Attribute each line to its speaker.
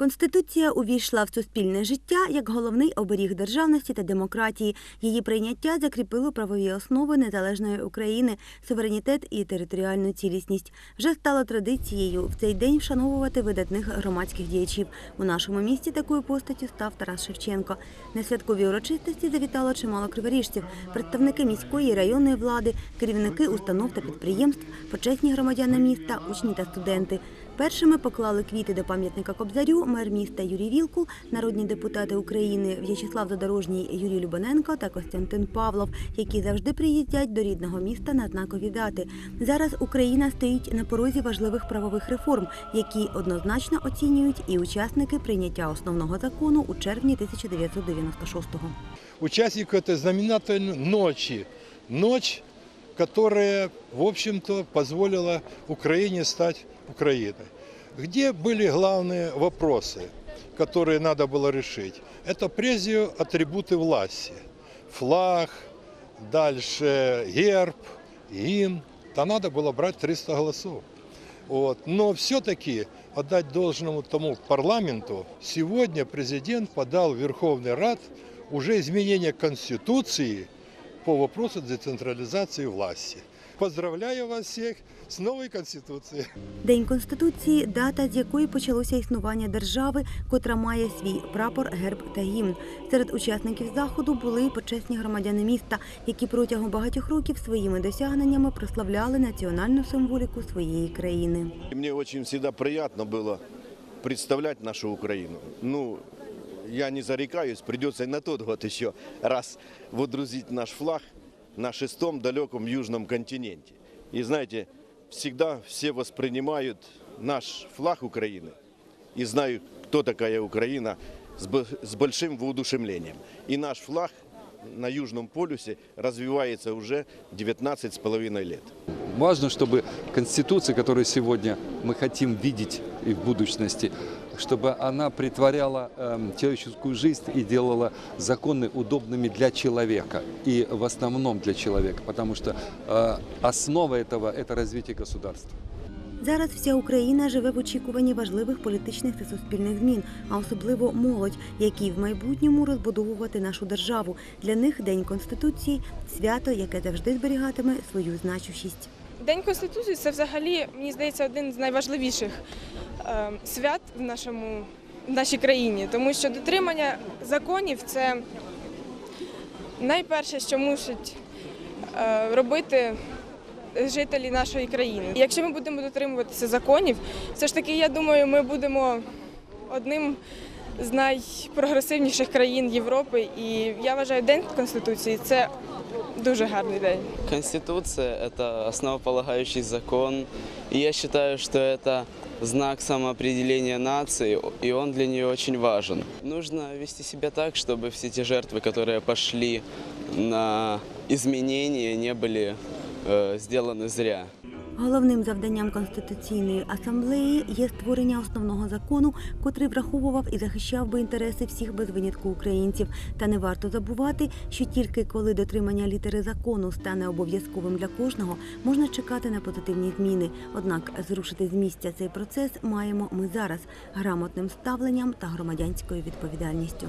Speaker 1: Конституція увійшла в суспільне життя як головний оберіг державності та демократії. Її прийняття закріпило правові основи незалежної України, суверенітет і територіальну цілісність. Вже стало традицією в цей день вшановувати видатних громадських діячів. У нашому місті такою постаттю став Тарас Шевченко. На святкові урочистості завітало чимало криворіжців, представники міської районної влади, керівники установ та підприємств, почесні громадяни міста, учні та студенти. Першими поклали квіти до пам'ятника Кобзарю мер міста Юрій Вілкул, народні депутати України В'ячеслав Задорожній, Юрій Любоненко та Костянтин Павлов, які завжди приїздять до рідного міста на знакові дати. Зараз Україна стоїть на порозі важливих правових реформ, які однозначно оцінюють і учасники прийняття основного закону у червні 1996-го.
Speaker 2: участник этой знаменитой ночи. Ночь, которая, в общем-то, позволила Украине стать Украиной. Где были главные вопросы, которые надо было решить? Это прежде атрибуты власти. Флаг, дальше герб, гимн. То надо было брать 300 голосов. Вот. Но все-таки отдать должному тому парламенту, сегодня президент подал в Верховный Рад уже изменение Конституции по вопросу децентрализации власти. Поздравляю вас всех с новой Конституцией.
Speaker 1: День Конституції дата, з якої почалося існування держави, котра має свій прапор, герб та гімн. Серед учасників заходу були почесні громадяни міста, які протягом багатьох років своїми досягненнями прославляли національну символіку своєї країни.
Speaker 3: И Мне очень всегда приятно было представлять нашу Украину. Ну, я не зарекаюсь, придется и на тот год еще раз водрузить наш флаг на шестом далеком южном континенте. И знаете, всегда все воспринимают наш флаг Украины и знают, кто такая Украина, с большим воодушевлением. И наш флаг на Южном полюсе развивается уже 19 с половиной лет.
Speaker 4: Важно, чтобы Конституция, которую сегодня мы хотим видеть и в будущности, чтобы она притворяла эм, человеческую жизнь и делала законы удобными для человека. И в основном для человека, потому что э, основа этого – это развитие государства.
Speaker 1: Зараз вся Україна живе в очікуванні важливих політичних та суспільних змін, а особливо молодь, які в майбутньому розбудовувати нашу державу. Для них День Конституції свято, яке завжди зберігатиме свою значущість.
Speaker 5: День Конституції це взагалі, мені здається, один з найважливіших е, свят в нашому в нашій країні, тому що дотримання законів це найперше, що мусять е, робити жителі нашої країни. І Якщо ми будемо дотримуватися законів, все ж таки, я думаю, ми будемо одним з найпрогресивніших країн Європи. І я вважаю, День Конституції це дуже гарний день.
Speaker 6: Конституция – это основополагающий закон, и я считаю, что это знак самоопределения нации, и он для нее очень важен. Нужно вести себя так, чтобы все те жертвы, которые пошли на изменения, не были э, зря.
Speaker 1: Головним завданням Конституційної асамблеї є створення основного закону, котрий враховував і захищав би інтереси всіх без винятку українців. Та не варто забувати, що тільки коли дотримання літери закону стане обов'язковим для кожного, можна чекати на позитивні зміни. Однак зрушити з місця цей процес маємо ми зараз грамотним ставленням та громадянською відповідальністю.